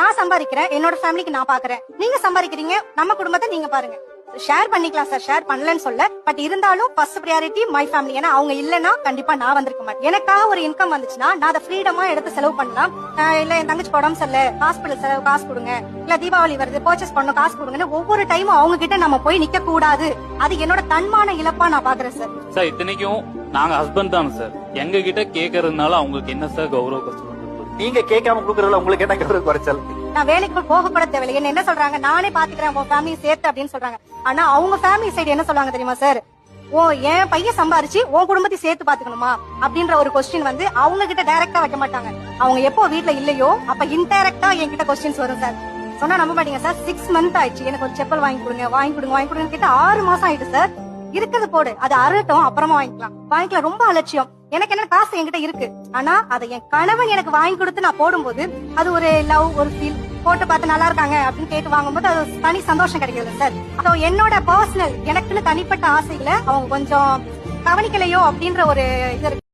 நான் சம்பாதிக்கிறேன் என்னோட ஃபேமிலிக்கு நான் பாக்குறேன். நீங்க சம்பாதிக்கிறீங்க நம்ம குடும்பத்தை நீங்க பாருங்க. ஷேர் பண்ணிக்கலாம் சார் ஷேர் பண்ணலன்னு சொல்ல பட் இருந்தாலும் ஃபர்ஸ்ட் ப்ரியாரிட்டி மை ஃபேமிலி ஏன்னா அவங்க இல்லைன்னா கண்டிப்பா நான் வந்திருக்க மாட்டேன். எனக்காக ஒரு இன்கம் வந்துச்சுன்னா நான் அதை ஃப்ரீடமா எடுத்து செலவு பண்ணலாம். இல்ல என் தங்கச்சி உடம்பு சரியில்ல ஹாஸ்பிட்டல் செலவு காசு கொடுங்க. இல்ல தீபாவளி வருது பர்ச்சேஸ் பண்ணணும் காசு கொடுங்கன்னு ஒவ்வொரு டைமும் அவங்க கிட்ட நம்ம போய் நிக்க கூடாது. அது என்னோட தன்மான இழப்பா நான் பாக்குறேன் சார் சார் இத்தனைக்கும் நாங்க ஹஸ்பண்ட் தான் சார் எங்க கிட்ட கேக்குறதுனால அவங்களுக்கு என்ன சார் கௌரவ கஷ்டம்? நீங்க கேட்காம குடுக்கறதுல உங்களுக்கு என்ன கௌரவ குறைச்சல்? நான் வேலைக்கு போக கூட தேவையில்லை. என்ன என்ன சொல்றாங்க? நானே பாத்துக்கிறேன். உன் ஃபேமிலி சேர்த்து அப்படின்னு சொல்றாங்க. ஆனா அவங்க ஃபேமிலி சைடு என்ன சொல்லுவாங்க தெரியுமா சார் ஓ என் பையன் சம்பாரிச்சு உன் குடும்பத்தை சேர்த்து பாத்துக்கணுமா? அப்படின்ற ஒரு கொஸ்டின் வந்து அவங்க கிட்ட டைரக்டா வைக்க மாட்டாங்க. அவங்க எப்போ வீட்ல இல்லையோ அப்ப இன்டைரக்டா என்கிட்ட கொஸ்டின்ஸ் வரும் சார் சொன்னா நம்ப மாட்டீங்க சார் சிக்ஸ் மந்த் ஆயிடுச்சு. எனக்கு ஒரு செப்பல் வாங்கி கொடுங்க வாங்கி கொடுங்க வாங்கி கொடுங்க கிட்ட ஆறு மாசம் ஆயிடுச்சு சார் இருக்கிறது போடு. அது அறட்டும் அப்புறமா வாங்கிக்கலாம். வாங்கிக்கலாம் ரொம்ப அலட்சியம். எனக்கு என்ன காசு என்கிட்ட இருக்கு. ஆனா அதை என் கணவன் எனக்கு வாங்கி கொடுத்து நான் போடும்போது அது ஒரு லவ் ஒரு ஃபீல் போட்டு பார்த்து நல்லா இருக்காங்க அப்படின்னு கேட்டு வாங்கும்போது அது தனி சந்தோஷம் கிடைக்குது சார். ஸோ என்னோட பர்சனல் எனக்குன்னு தனிப்பட்ட ஆசைகளை அவங்க கொஞ்சம் கவனிக்கலையோ அப்படின்ற ஒரு இது இருக்கு.